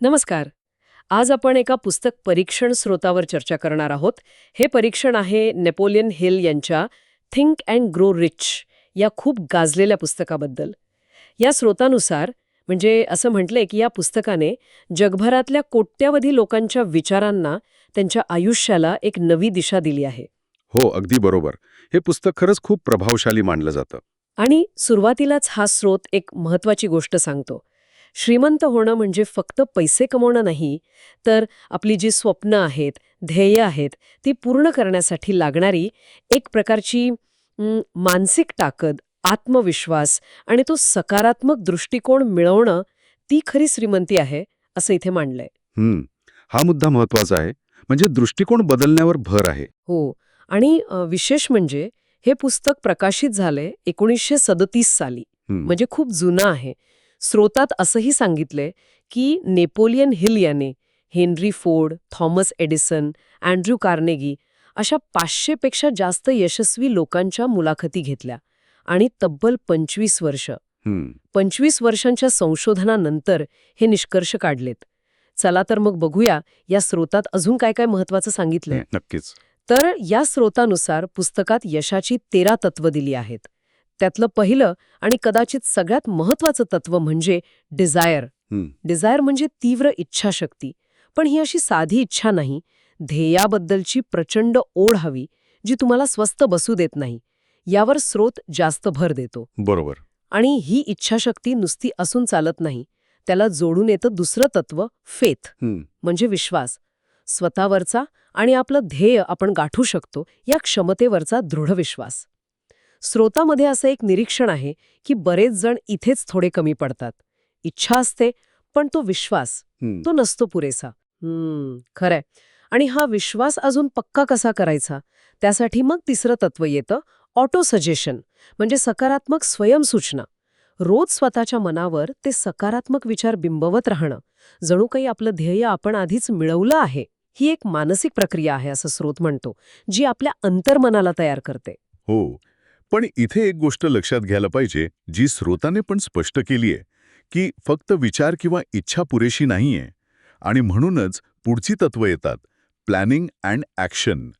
नमस्कार. आज आपण एका पुस्तक परीक्षण स्रोतावर चर्चा करणार आहोत. हे परीक्षण आहे नेपोलियन हिल यांच्या थिंक अँड ग्रो रिच या खूप गाजलेल्या पुस्तकाबद्दल. या स्रोतानुसार म्हणजे असं म्हटलंय की या पुस्तकाने जगभरातल्या कोट्यावधी लोकांच्या विचारांना त्यांच्या आयुष्याला एक नवी दिशा दिली आहे. हो अगदी बरोबर. हे पुस्तक खरंच खूप प्रभावशाली मानलं जातं. आणि सुरुवातीलाच हा स्रोत एक महत्वाची गोष्ट सांगतो. श्रीमंत होणं म्हणजे फक्त पैसे कमवणं नाही तर आपली जी स्वप्न आहेत ध्येय आहेत ती पूर्ण करण्यासाठी लागणारी एक प्रकारची मानसिक ताकद आत्मविश्वास आणि तो सकारात्मक दृष्टिकोन मिळवणं ती खरी श्रीमंती आहे असं इथे मांडलंय. हम्म हा मुद्दा महत्त्वाचा आहे. म्हणजे दृष्टिकोन बदलण्यावर भर आहे. हो आणि विशेष म्हणजे हे पुस्तक प्रकाशित झालंय एकोणीसशे सदतीस साली. म्हणजे खूप जुनं आहे. स्रोतात असंही सांगितलंय की नेपोलियन हिल याने Henry Ford Thomas Edison Andrew Carnegie अशा पाचशेपेक्षा जास्त यशस्वी लोकांच्या मुलाखती घेतल्या आणि तब्बल पंचवीस वर्ष. पंचवीस वर्षांच्या संशोधनानंतर हे निष्कर्ष काढलेत. चला तर मग बघूया या स्रोतात अजून काय काय महत्वाचं सांगितलंय. नक्कीच. तर या स्रोतानुसार पुस्तकात यशाची तेरा तत्व दिली आहेत. त्यातलं पहिलं आणि कदाचित सगळ्यात महत्वाचं तत्व म्हणजे डिझायर डिझायर म्हणजे तीव्र इच्छाशक्ती. पण ही अशी साधी इच्छा नाही. ध्येयाबद्दलची प्रचंड ओढ हवी जी तुम्हाला स्वस्त बसू देत नाही. यावर स्रोत जास्त भर देतो. बरोबर. आणि ही इच्छाशक्ती नुसती असून चालत नाही. त्याला जोडून येतं दुसरं तत्व फेथ म्हणजे विश्वास. स्वतःवरचा आणि आपलं ध्येय आपण गाठू शकतो या क्षमतेवरचा दृढ विश्वास. स्रोतामध्ये असं एक निरीक्षण आहे की बरेच जण इथेच थोडे कमी पडतात. इच्छा असते पण तो विश्वास तो नसतो पुरेसा. खरंय. आणि हा विश्वास अजून पक्का कसा करायचा? त्यासाठी मग तिसरं तत्व येतं ऑटो सजेशन म्हणजे सकारात्मक स्वयंसूचना रोज स्वतःच्या मनावर ते सकारात्मक विचार बिंबवत राहणं. जणू काही आपलं ध्येय आपण आधीच मिळवलं आहे ही एक मानसिक प्रक्रिया आहे असं स्रोत म्हणतो जी आपल्या अंतर्मनाला तयार करते. हो. पण इथे एक गोष्ट लक्षात घ्यायला पाहिजे जी स्रोताने पण स्पष्ट केली आहे की फक्त विचार किंवा इच्छा पुरेशी नाहीये. आणि म्हणूनच पुढची तत्व येतात planning and action.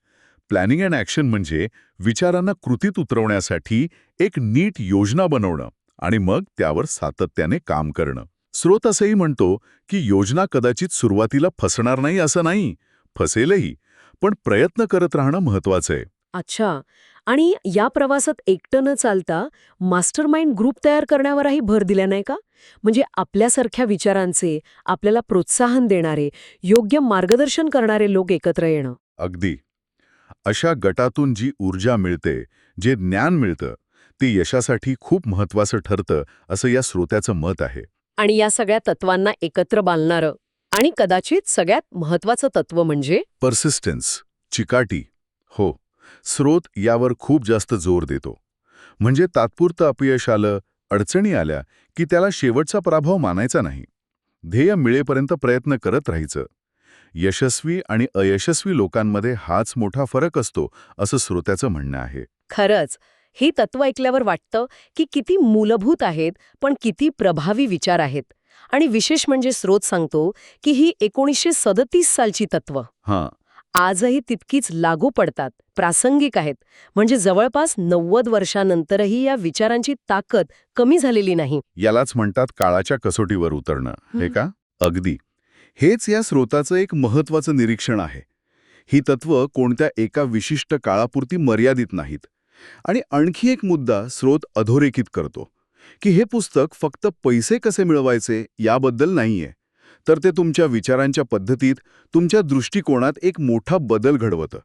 Planning and action म्हणजे विचारांना कृतीत उतरवण्यासाठी एक नीट योजना बनवणं आणि मग त्यावर सातत्याने काम करणं. स्रोत असंही म्हणतो की योजना कदाचित सुरुवातीला फसणार नाही असं नाही फसेलही पण प्रयत्न करत राहणं महत्वाचं आहे. अच्छा. आणि या प्रवासात एकटं न चालता मास्टरमाइंड ग्रुप तयार करण्यावरही भर दिला नाही का? म्हणजे आपल्यासारख्या विचारांचे आपल्याला प्रोत्साहन देणारे योग्य मार्गदर्शन करणारे लोक एकत्र येणं. अगदी. अशा गटातून जी ऊर्जा मिळते जे ज्ञान मिळतं ते यशासाठी खूप महत्वाचं ठरतं असं या श्रोत्याचं मत आहे. आणि या सगळ्या तत्वांना एकत्र बांधणारं आणि कदाचित सगळ्यात महत्वाचं तत्व म्हणजे? पर्सिस्टन्स चिकाटी. हो. स्रोत यावर खूप जास्त जोर देतो. म्हणजे तात्पुरतं अपयश आलं अडचणी आल्या की त्याला शेवटचा पराभव मानायचा नाही. ध्येय मिळेपर्यंत प्रयत्न करत राहायचं. यशस्वी आणि अयशस्वी लोकांमध्ये हाच मोठा फरक असतो असं श्रोत्याचं म्हणणं आहे. खरंच ही तत्व ऐकल्यावर वाटतं की किती मूलभूत आहेत पण किती प्रभावी विचार आहेत. आणि विशेष म्हणजे स्रोत सांगतो की ही एकोणीसशे सदतीस सालची तत्व. हां. आजही तितकीच लागू पडतात प्रासंगिक आहेत. म्हणजे जवळपास नव्वद वर्षानंतरही या विचारांची ताकद कमी झालेली नाही. यालाच म्हणतात काळाच्या कसोटीवर उतरणं हे. का? अगदी. हेच या स्रोताचं एक महत्वाचं निरीक्षण आहे. ही तत्व कोणत्या एका विशिष्ट काळापुरती मर्यादित नाहीत. आणि आणखी एक मुद्दा स्रोत अधोरेखित करतो की हे पुस्तक फक्त पैसे कसे मिळवायचे याबद्दल नाहीये. तर ते तुमच्या विचारांच्या पद्धतीत तुमच्या दृष्टिकोनात एक मोठा बदल घडवतं.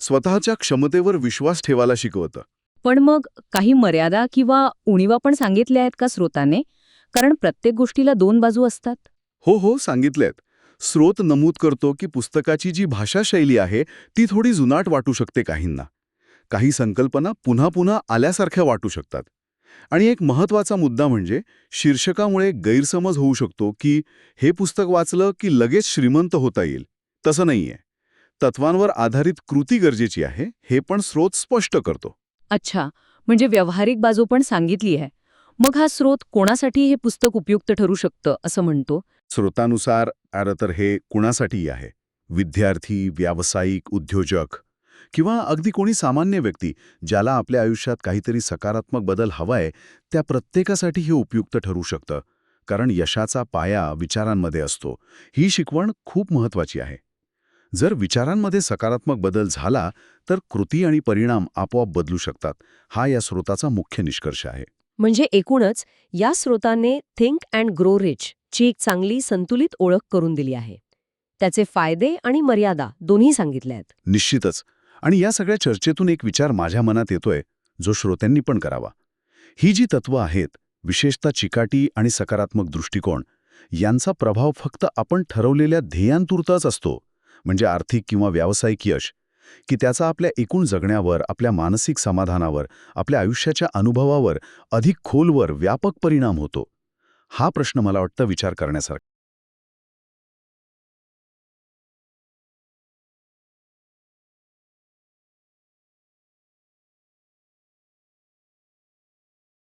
स्वतःच्या क्षमतेवर विश्वास ठेवायला शिकवतं. पण मग काही मर्यादा किंवा उणीवा पण सांगितल्या आहेत का स्रोताने? कारण प्रत्येक गोष्टीला दोन बाजू असतात. हो हो सांगितलेत स्रोत नमूद करतो की पुस्तकाची जी भाषाशैली आहे ती थोडी जुनाट वाटू शकते काहींना. काही संकल्पना पुन्हा पुन्हा आल्यासारख्या वाटू शकतात. आणि एक महत्त्वाचा मुद्दा म्हणजे शीर्षकामुळे गैरसमज होऊ शकतो की हे पुस्तक वाचलं की लगेच श्रीमंत होता येईल. तसं नाहीये. तत्वांवर आधारित कृती गरजेची आहे हे पण स्रोत स्पष्ट करतो. अच्छा म्हणजे व्यावहारिक बाजू पण सांगितली आहे. मग हा स्रोत कोणासाठी हे पुस्तक उपयुक्त ठरू शकतं असं म्हणतो? स्रोतानुसार तर हे कुणासाठीही आहे. विद्यार्थी व्यावसायिक उद्योजक. किंवा अगदी कोणी सामान्य व्यक्ती ज्याला आपल्या आयुष्यात काहीतरी सकारात्मक बदल हवाय त्या प्रत्येकासाठी हे उपयुक्त ठरू शकतं. कारण यशाचा पाया विचारांमध्ये असतो. ही शिकवण खूप महत्वाची आहे. जर विचारांमध्ये सकारात्मक बदल झाला तर कृती आणि परिणाम आपोआप बदलू शकतात. हा या स्रोताचा मुख्य निष्कर्ष आहे. म्हणजे एकूणच या स्रोताने थिंक अँड ग्रो रिच ची एक चांगली संतुलित ओळख करून दिली आहे. त्याचे फायदे आणि मर्यादा दोन्ही सांगितले आहेत. निश्चितच. आणि या सगळ्या चर्चेतून एक विचार माझ्या मनात येतोय जो श्रोत्यांनी पण करावा. ही जी तत्व आहेत विशेषतः चिकाटी आणि सकारात्मक दृष्टिकोन यांचा प्रभाव फक्त आपण ठरवलेल्या ध्येयांतुरताच असतो म्हणजे आर्थिक किंवा व्यावसायिक यश की त्याचा आपल्या एकूण जगण्यावर आपल्या मानसिक समाधानावर आपल्या आयुष्याच्या अनुभवावर अधिक खोलवर व्यापक परिणाम होतो. हा प्रश्न मला वाटतं विचार करण्यासारखा